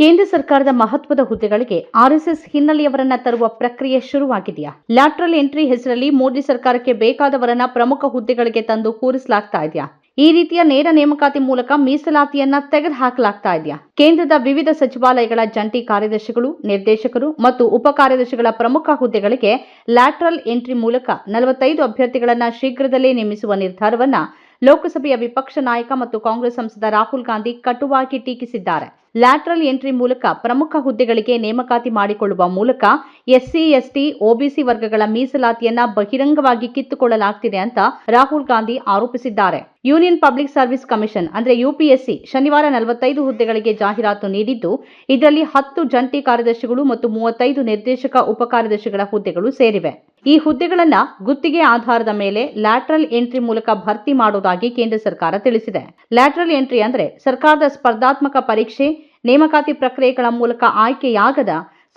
ಕೇಂದ್ರ ಸರ್ಕಾರದ ಮಹತ್ವದ ಹುದ್ದೆಗಳಿಗೆ ಆರ್ಎಸ್ಎಸ್ ಹಿನ್ನೆಲೆಯವರನ್ನ ತರುವ ಪ್ರಕ್ರಿಯೆ ಶುರುವಾಗಿದೆಯಾ? ಲ್ಯಾಟ್ರಲ್ ಎಂಟ್ರಿ ಹೆಸರಲ್ಲಿ ಮೋದಿ ಸರ್ಕಾರಕ್ಕೆ ಬೇಕಾದವರನ್ನ ಪ್ರಮುಖ ಹುದ್ದೆಗಳಿಗೆ ತಂದು ಕೂರಿಸಲಾಗ್ತಾ ಇದೆಯಾ? ಈ ರೀತಿಯ ನೇರ ನೇಮಕಾತಿ ಮೂಲಕ ಮೀಸಲಾತಿಯನ್ನ ತೆಗೆದುಹಾಕಲಾಗ್ತಾ ಇದೆಯಾ? ಕೇಂದ್ರದ ವಿವಿಧ ಸಚಿವಾಲಯಗಳ ಜಂಟಿ ಕಾರ್ಯದರ್ಶಿಗಳು, ನಿರ್ದೇಶಕರು ಮತ್ತು ಉಪ ಕಾರ್ಯದರ್ಶಿಗಳ ಪ್ರಮುಖ ಹುದ್ದೆಗಳಿಗೆ ಲ್ಯಾಟ್ರಲ್ ಎಂಟ್ರಿ ಮೂಲಕ ನಲವತ್ತೈದು ಅಭ್ಯರ್ಥಿಗಳನ್ನ ಶೀಘ್ರದಲ್ಲೇ ನೇಮಿಸುವ ನಿರ್ಧಾರವನ್ನ ಲೋಕಸಭೆಯ ವಿಪಕ್ಷ ನಾಯಕ ಮತ್ತು ಕಾಂಗ್ರೆಸ್ ಸಂಸದ ರಾಹುಲ್ ಗಾಂಧಿ ಕಟುವಾಗಿ ಟೀಕಿಸಿದ್ದಾರೆ. ಲ್ಯಾಟ್ರಲ್ ಎಂಟ್ರಿ ಮೂಲಕ ಪ್ರಮುಖ ಹುದ್ದೆಗಳಿಗೆ ನೇಮಕಾತಿ ಮಾಡಿಕೊಳ್ಳುವ ಮೂಲಕ ಎಸ್ಸಿ, ಎಸ್ಟಿ, ಒಬಿಸಿ ವರ್ಗಗಳ ಮೀಸಲಾತಿಯನ್ನ ಬಹಿರಂಗವಾಗಿ ಕಿತ್ತುಕೊಳ್ಳಲಾಗ್ತಿದೆ ಅಂತ ರಾಹುಲ್ ಗಾಂಧಿ ಆರೋಪಿಸಿದ್ದಾರೆ. ಯೂನಿಯನ್ ಪಬ್ಲಿಕ್ ಸರ್ವಿಸ್ ಕಮಿಷನ್, ಅಂದ್ರೆ ಯುಪಿಎಸ್ಸಿ, ಶನಿವಾರ ನಲವತ್ತೈದು ಹುದ್ದೆಗಳಿಗೆ ಜಾಹೀರಾತು ನೀಡಿದ್ದು, ಇದರಲ್ಲಿ ಹತ್ತು ಜಂಟಿ ಕಾರ್ಯದರ್ಶಿಗಳು ಮತ್ತು ಮೂವತ್ತೈದು ನಿರ್ದೇಶಕ, ಉಪ ಕಾರ್ಯದರ್ಶಿಗಳ ಹುದ್ದೆಗಳು ಸೇರಿವೆ. ಈ ಹುದ್ದೆಗಳನ್ನ ಗುತ್ತಿಗೆ ಆಧಾರದ ಮೇಲೆ ಲ್ಯಾಟ್ರಲ್ ಎಂಟ್ರಿ ಮೂಲಕ ಭರ್ತಿ ಮಾಡುವುದಾಗಿ ಕೇಂದ್ರ ಸರ್ಕಾರ ತಿಳಿಸಿದೆ. ಲ್ಯಾಟ್ರಲ್ ಎಂಟ್ರಿ ಅಂದ್ರೆ ಸರ್ಕಾರದ ಸ್ಪರ್ಧಾತ್ಮಕ ಪರೀಕ್ಷೆ ನೇಮಕಾತಿ ಪ್ರಕ್ರಿಯೆಗಳ ಮೂಲಕ ಆಯ್ಕೆಯಾಗದ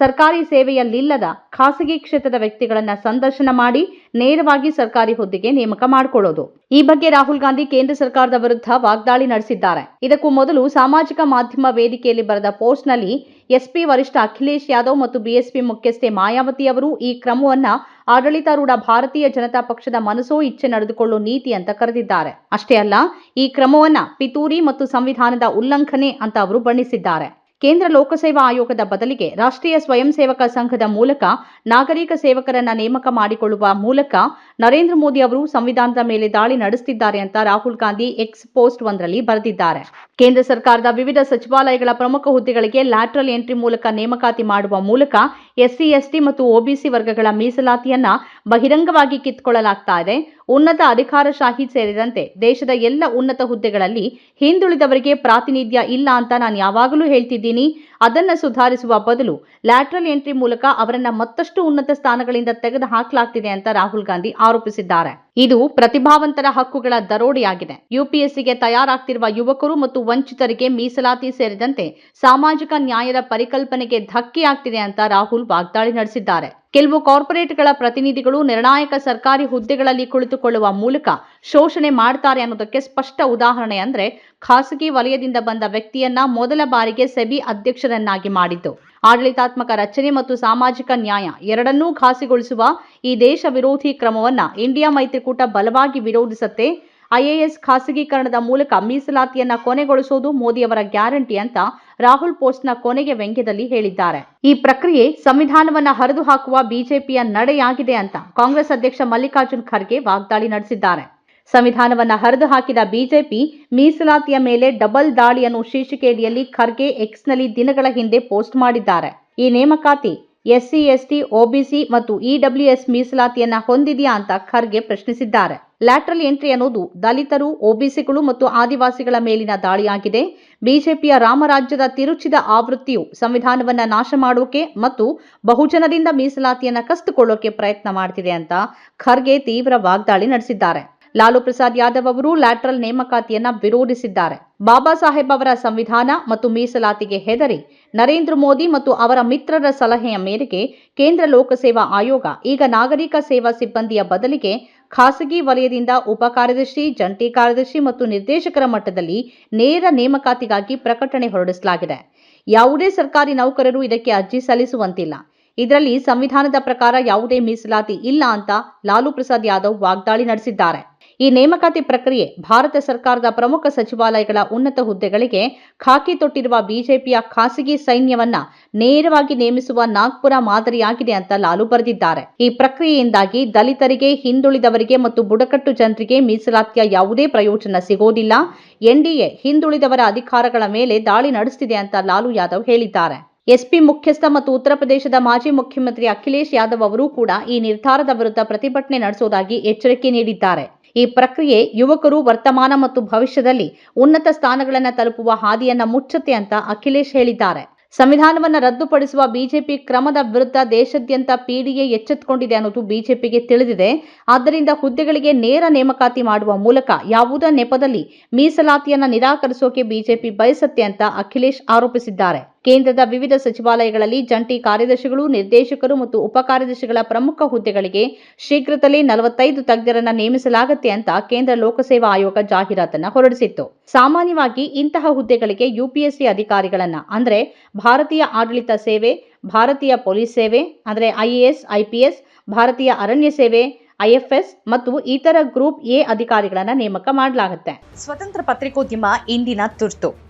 ಸರ್ಕಾರಿ ಸೇವೆಯಲ್ಲಿಲ್ಲದ ಖಾಸಗಿ ಕ್ಷೇತ್ರದ ವ್ಯಕ್ತಿಗಳನ್ನ ಸಂದರ್ಶನ ಮಾಡಿ ನೇರವಾಗಿ ಸರ್ಕಾರಿ ಹುದ್ದೆಗೆ ನೇಮಕ ಮಾಡಿಕೊಳ್ಳೋದು. ಈ ಬಗ್ಗೆ ರಾಹುಲ್ ಗಾಂಧಿ ಕೇಂದ್ರ ಸರ್ಕಾರದ ವಿರುದ್ಧ ವಾಗ್ದಾಳಿ ನಡೆಸಿದ್ದಾರೆ. ಇದಕ್ಕೂ ಮೊದಲು ಸಾಮಾಜಿಕ ಮಾಧ್ಯಮ ವೇದಿಕೆಯಲ್ಲಿ ಬರೆದ ಪೋಸ್ಟ್ನಲ್ಲಿ ಎಸ್ಪಿ ವರಿಷ್ಠ ಅಖಿಲೇಶ್ ಯಾದವ್ ಮತ್ತು ಬಿಎಸ್ಪಿ ಮುಖ್ಯಸ್ಥೆ ಮಾಯಾವತಿ ಅವರು ಈ ಕ್ರಮವನ್ನ ಆಡಳಿತಾರೂಢ ಭಾರತೀಯ ಜನತಾ ಪಕ್ಷದ ಮನಸೋ ಇಚ್ಛೆ ನಡೆದುಕೊಳ್ಳೋ ನೀತಿ ಅಂತ ಕರೆದಿದ್ದಾರೆ. ಅಷ್ಟೇ ಅಲ್ಲ, ಈ ಕ್ರಮವನ್ನ ಪಿತೂರಿ ಮತ್ತು ಸಂವಿಧಾನದ ಉಲ್ಲಂಘನೆ ಅಂತ ಅವರು ಬಣ್ಣಿಸಿದ್ದಾರೆ. ಕೇಂದ್ರ ಲೋಕಸೇವಾ ಆಯೋಗದ ಬದಲಿಗೆ ರಾಷ್ಟ್ರೀಯ ಸ್ವಯಂ ಸೇವಕ ಸಂಘದ ಮೂಲಕ ನಾಗರಿಕ ಸೇವಕರನ್ನ ನೇಮಕ ಮಾಡಿಕೊಳ್ಳುವ ಮೂಲಕ ನರೇಂದ್ರ ಮೋದಿ ಅವರು ಸಂವಿಧಾನದ ಮೇಲೆ ದಾಳಿ ನಡೆಸುತ್ತಿದ್ದಾರೆ ಅಂತ ರಾಹುಲ್ ಗಾಂಧಿ ಎಕ್ಸ್ ಪೋಸ್ಟ್ ಒಂದರಲ್ಲಿ ಬರೆದಿದ್ದಾರೆ. ಕೇಂದ್ರ ಸರ್ಕಾರದ ವಿವಿಧ ಸಚಿವಾಲಯಗಳ ಪ್ರಮುಖ ಹುದ್ದೆಗಳಿಗೆ ಲ್ಯಾಟ್ರಲ್ ಎಂಟ್ರಿ ಮೂಲಕ ನೇಮಕಾತಿ ಮಾಡುವ ಮೂಲಕ ಎಸ್ಸಿ, ಎಸ್ಟಿ ಮತ್ತು ಒಬಿಸಿ ವರ್ಗಗಳ ಮೀಸಲಾತಿಯನ್ನ ಬಹಿರಂಗವಾಗಿ ಕಿತ್ಕೊಳ್ಳಲಾಗ್ತಾ ಇದೆ. ಉನ್ನತ ಅಧಿಕಾರಶಾಹಿ ಸೇರಿದಂತೆ ದೇಶದ ಎಲ್ಲ ಉನ್ನತ ಹುದ್ದೆಗಳಲ್ಲಿ ಹಿಂದುಳಿದವರಿಗೆ ಪ್ರಾತಿನಿಧ್ಯ ಇಲ್ಲ ಅಂತ ನಾನು ಯಾವಾಗಲೂ ಹೇಳ್ತಿದ್ದೀನಿ. ಅದನ್ನ ಸುಧಾರಿಸುವ ಬದಲು ಲ್ಯಾಟ್ರಲ್ ಎಂಟ್ರಿ ಮೂಲಕ ಅವರನ್ನ ಮತ್ತಷ್ಟು ಉನ್ನತ ಸ್ಥಾನಗಳಿಂದ ತೆಗೆದು ಹಾಕಲಾಗ್ತಿದೆ ಅಂತ ರಾಹುಲ್ ಗಾಂಧಿ ಆರೋಪಿಸಿದ್ದಾರೆ. ಇದು ಪ್ರತಿಭಾವಂತರ ಹಕ್ಕುಗಳ ದರೋಡೆಯಾಗಿದೆ. ಯುಪಿಎಸ್ಸಿಗೆ ತಯಾರಾಗ್ತಿರುವ ಯುವಕರು ಮತ್ತು ವಂಚಿತರಿಗೆ ಮೀಸಲಾತಿ ಸೇರಿದಂತೆ ಸಾಮಾಜಿಕ ನ್ಯಾಯದ ಪರಿಕಲ್ಪನೆಗೆ ಧಕ್ಕೆಯಾಗ್ತಿದೆ ಅಂತ ರಾಹುಲ್ ವಾಗ್ದಾಳಿ ನಡೆಸಿದ್ದಾರೆ. ಕೆಲವು ಕಾರ್ಪೊರೇಟ್ಗಳ ಪ್ರತಿನಿಧಿಗಳು ನಿರ್ಣಾಯಕ ಸರ್ಕಾರಿ ಹುದ್ದೆಗಳಲ್ಲಿ ಕುಳಿತುಕೊಳ್ಳುವ ಮೂಲಕ ಶೋಷಣೆ ಮಾಡ್ತಾರೆ ಅನ್ನೋದಕ್ಕೆ ಸ್ಪಷ್ಟ ಉದಾಹರಣೆ ಅಂದ್ರೆ ಖಾಸಗಿ ವಲಯದಿಂದ ಬಂದ ವ್ಯಕ್ತಿಯನ್ನ ಮೊದಲ ಬಾರಿಗೆ ಸೆಬಿ ಅಧ್ಯಕ್ಷರನ್ನಾಗಿ ಮಾಡಿದ್ದು. ಆಡಳಿತಾತ್ಮಕ ರಚನೆ ಮತ್ತು ಸಾಮಾಜಿಕ ನ್ಯಾಯ ಎರಡನ್ನೂ ಖಾಸಿಗೊಳಿಸುವ ಈ ದೇಶ ವಿರೋಧಿ ಕ್ರಮವನ್ನ ಇಂಡಿಯಾ ಮೈತ್ರಿಕೂಟ ಬಲವಾಗಿ ವಿರೋಧಿಸುತ್ತೆ. ಐಎಎಸ್ ಖಾಸಗೀಕರಣದ ಮೂಲಕ ಮೀಸಲಾತಿಯನ್ನ ಕೊನೆಗೊಳಿಸುವುದು ಮೋದಿಯವರ ಗ್ಯಾರಂಟಿ ಅಂತ ರಾಹುಲ್ ಪೋಸ್ಟ್ನ ಕೊನೆಗೆ ವ್ಯಂಗ್ಯದಲ್ಲಿ ಹೇಳಿದ್ದಾರೆ. ಈ ಪ್ರಕ್ರಿಯೆ ಸಂವಿಧಾನವನ್ನ ಹರಿದು ಹಾಕುವ ಬಿಜೆಪಿಯ ನಡೆಯಾಗಿದೆ ಅಂತ ಕಾಂಗ್ರೆಸ್ ಅಧ್ಯಕ್ಷ ಮಲ್ಲಿಕಾರ್ಜುನ್ ಖರ್ಗೆ ವಾಗ್ದಾಳಿ ನಡೆಸಿದ್ದಾರೆ. ಸಂವಿಧಾನವನ್ನ ಹರಿದು ಹಾಕಿದ ಬಿಜೆಪಿ ಮೀಸಲಾತಿಯ ಮೇಲೆ ಡಬಲ್ ದಾಳಿಯನ್ನು ಶೀರ್ಷಿಕೆಯಡಿಯಲ್ಲಿ ಖರ್ಗೆ ಎಕ್ಸ್ನಲ್ಲಿ ದಿನಗಳ ಹಿಂದೆ ಪೋಸ್ಟ್ ಮಾಡಿದ್ದಾರೆ. ಈ ನೇಮಕಾತಿ ಎಸ್ಸಿ, ಎಸ್ಟಿ, ಒಬಿಸಿ ಮತ್ತು ಇಡಬ್ಲ್ಯೂಎಸ್ ಮೀಸಲಾತಿಯನ್ನ ಹೊಂದಿದೆಯಾ ಅಂತ ಖರ್ಗೆ ಪ್ರಶ್ನಿಸಿದ್ದಾರೆ. ಲ್ಯಾಟ್ರಲ್ ಎಂಟ್ರಿ ಅನ್ನೋದು ದಲಿತರು, ಒಬಿಸಿಗಳು ಮತ್ತು ಆದಿವಾಸಿಗಳ ಮೇಲಿನ ದಾಳಿಯಾಗಿದೆ. ಬಿಜೆಪಿಯ ರಾಮರಾಜ್ಯದ ತಿರುಚಿದ ಆವೃತ್ತಿಯು ಸಂವಿಧಾನವನ್ನ ನಾಶ ಮಾಡೋಕೆ ಮತ್ತು ಬಹುಜನರಿಂದ ಮೀಸಲಾತಿಯನ್ನ ಕಸಿದುಕೊಳ್ಳೋಕೆ ಪ್ರಯತ್ನ ಮಾಡ್ತಿದೆ ಅಂತ ಖರ್ಗೆ ತೀವ್ರ ವಾಗ್ದಾಳಿ ನಡೆಸಿದ್ದಾರೆ. ಲಾಲು ಪ್ರಸಾದ್ ಯಾದವ್ ಅವರು ಲ್ಯಾಟ್ರಲ್ ನೇಮಕಾತಿಯನ್ನ ವಿರೋಧಿಸಿದ್ದಾರೆ. ಬಾಬಾ ಸಾಹೇಬ್ ಅವರ ಸಂವಿಧಾನ ಮತ್ತು ಮೀಸಲಾತಿಗೆ ಹೆದರಿ ನರೇಂದ್ರ ಮೋದಿ ಮತ್ತು ಅವರ ಮಿತ್ರರ ಸಲಹೆಯ ಮೇರೆಗೆ ಕೇಂದ್ರ ಲೋಕಸೇವಾ ಆಯೋಗ, ಈಗ ನಾಗರಿಕ ಸೇವಾ ಸಿಬ್ಬಂದಿಯ ಬದಲಿಗೆ ಖಾಸಗಿ ವಲಯದಿಂದ ಉಪ ಕಾರ್ಯದರ್ಶಿ, ಜಂಟಿ ಕಾರ್ಯದರ್ಶಿ ಮತ್ತು ನಿರ್ದೇಶಕರ ಮಟ್ಟದಲ್ಲಿ ನೇರ ನೇಮಕಾತಿಗಾಗಿ ಪ್ರಕಟಣೆ ಹೊರಡಿಸಲಾಗಿದೆ. ಯಾವುದೇ ಸರ್ಕಾರಿ ನೌಕರರು ಇದಕ್ಕೆ ಅರ್ಜಿ ಸಲ್ಲಿಸುವಂತಿಲ್ಲ. ಇದರಲ್ಲಿ ಸಂವಿಧಾನದ ಪ್ರಕಾರ ಯಾವುದೇ ಮೀಸಲಾತಿ ಇಲ್ಲ ಅಂತ ಲಾಲು ಪ್ರಸಾದ್ ಯಾದವ್ ವಾಗ್ದಾಳಿ ನಡೆಸಿದ್ದಾರೆ. ಈ ನೇಮಕಾತಿ ಪ್ರಕ್ರಿಯೆ ಭಾರತ ಸರ್ಕಾರದ ಪ್ರಮುಖ ಸಚಿವಾಲಯಗಳ ಉನ್ನತ ಹುದ್ದೆಗಳಿಗೆ ಖಾಕಿ ತೊಟ್ಟಿರುವ ಬಿಜೆಪಿಯ ಖಾಸಗಿ ಸೈನ್ಯವನ್ನ ನೇರವಾಗಿ ನೇಮಿಸುವ ನಾಗ್ಪುರ ಮಾದರಿಯಾಗಿದೆ ಅಂತ ಲಾಲು ಬರೆದಿದ್ದಾರೆ. ಈ ಪ್ರಕ್ರಿಯೆಯಿಂದಾಗಿ ದಲಿತರಿಗೆ, ಹಿಂದುಳಿದವರಿಗೆ ಮತ್ತು ಬುಡಕಟ್ಟು ಜನರಿಗೆ ಮೀಸಲಾತಿಯ ಯಾವುದೇ ಪ್ರಯೋಜನ ಸಿಗೋದಿಲ್ಲ. ಎನ್ಡಿಎ ಹಿಂದುಳಿದವರ ಅಧಿಕಾರಗಳ ಮೇಲೆ ದಾಳಿ ನಡೆಸುತ್ತಿದೆ ಅಂತ ಲಾಲು ಯಾದವ್ ಹೇಳಿದ್ದಾರೆ. ಎಸ್ಪಿ ಮುಖ್ಯಸ್ಥ ಮತ್ತು ಉತ್ತರ ಪ್ರದೇಶದ ಮಾಜಿ ಮುಖ್ಯಮಂತ್ರಿ ಅಖಿಲೇಶ್ ಯಾದವ್ ಅವರು ಕೂಡ ಈ ನಿರ್ಧಾರದ ವಿರುದ್ಧ ಪ್ರತಿಭಟನೆ ನಡೆಸುವುದಾಗಿ ಎಚ್ಚರಿಕೆ ನೀಡಿದ್ದಾರೆ. ಈ ಪ್ರಕ್ರಿಯೆ ಯುವಕರು ವರ್ತಮಾನ ಮತ್ತು ಭವಿಷ್ಯದಲ್ಲಿ ಉನ್ನತ ಸ್ಥಾನಗಳನ್ನು ತಲುಪುವ ಹಾದಿಯನ್ನ ಮುಚ್ಚುತ್ತೆ ಅಂತ ಅಖಿಲೇಶ್ ಹೇಳಿದ್ದಾರೆ. ಸಂವಿಧಾನವನ್ನು ರದ್ದುಪಡಿಸುವ ಬಿಜೆಪಿ ಕ್ರಮದ ವಿರುದ್ಧ ದೇಶಾದ್ಯಂತ ಪಿಡಿಎ ಎಚ್ಚೆತ್ತುಕೊಂಡಿದೆ ಅನ್ನೋದು ಬಿಜೆಪಿಗೆ ತಿಳಿದಿದೆ. ಆದ್ದರಿಂದ ಹುದ್ದೆಗಳಿಗೆ ನೇರ ನೇಮಕಾತಿ ಮಾಡುವ ಮೂಲಕ ಯಾವುದೇ ನೆಪದಲ್ಲಿ ಮೀಸಲಾತಿಯನ್ನ ನಿರಾಕರಿಸೋಕೆ ಬಿಜೆಪಿ ಬಯಸತ್ತೆ ಅಂತ ಅಖಿಲೇಶ್ ಆರೋಪಿಸಿದ್ದಾರೆ. ಕೇಂದ್ರದ ವಿವಿಧ ಸಚಿವಾಲಯಗಳಲ್ಲಿ ಜಂಟಿ ಕಾರ್ಯದರ್ಶಿಗಳು, ನಿರ್ದೇಶಕರು ಮತ್ತು ಉಪ ಕಾರ್ಯದರ್ಶಿಗಳ ಪ್ರಮುಖ ಹುದ್ದೆಗಳಿಗೆ ಶೀಘ್ರದಲ್ಲೇ ನಲವತ್ತೈದು ತಜ್ಞರನ್ನ ನೇಮಿಸಲಾಗುತ್ತೆ ಅಂತ ಕೇಂದ್ರ ಲೋಕಸೇವಾ ಆಯೋಗ ಜಾಹೀರಾತನ್ನ ಹೊರಡಿಸಿತ್ತು. ಸಾಮಾನ್ಯವಾಗಿ ಇಂತಹ ಹುದ್ದೆಗಳಿಗೆ ಯುಪಿಎಸ್ಸಿ ಅಧಿಕಾರಿಗಳನ್ನ, ಅಂದ್ರೆ ಭಾರತೀಯ ಆಡಳಿತ ಸೇವೆ, ಭಾರತೀಯ ಪೊಲೀಸ್ ಸೇವೆ, ಅಂದರೆ ಐಎಎಸ್ ಐಪಿಎಸ್ ಭಾರತೀಯ ಅರಣ್ಯ ಸೇವೆ ಐಎಫ್ಎಸ್ ಮತ್ತು ಇತರ ಗ್ರೂಪ್ ಎ ಅಧಿಕಾರಿಗಳನ್ನ ನೇಮಕ ಮಾಡಲಾಗುತ್ತೆ. ಸ್ವತಂತ್ರ ಪತ್ರಿಕೋದ್ಯಮ ಇಂದಿನ ತುರ್ತು.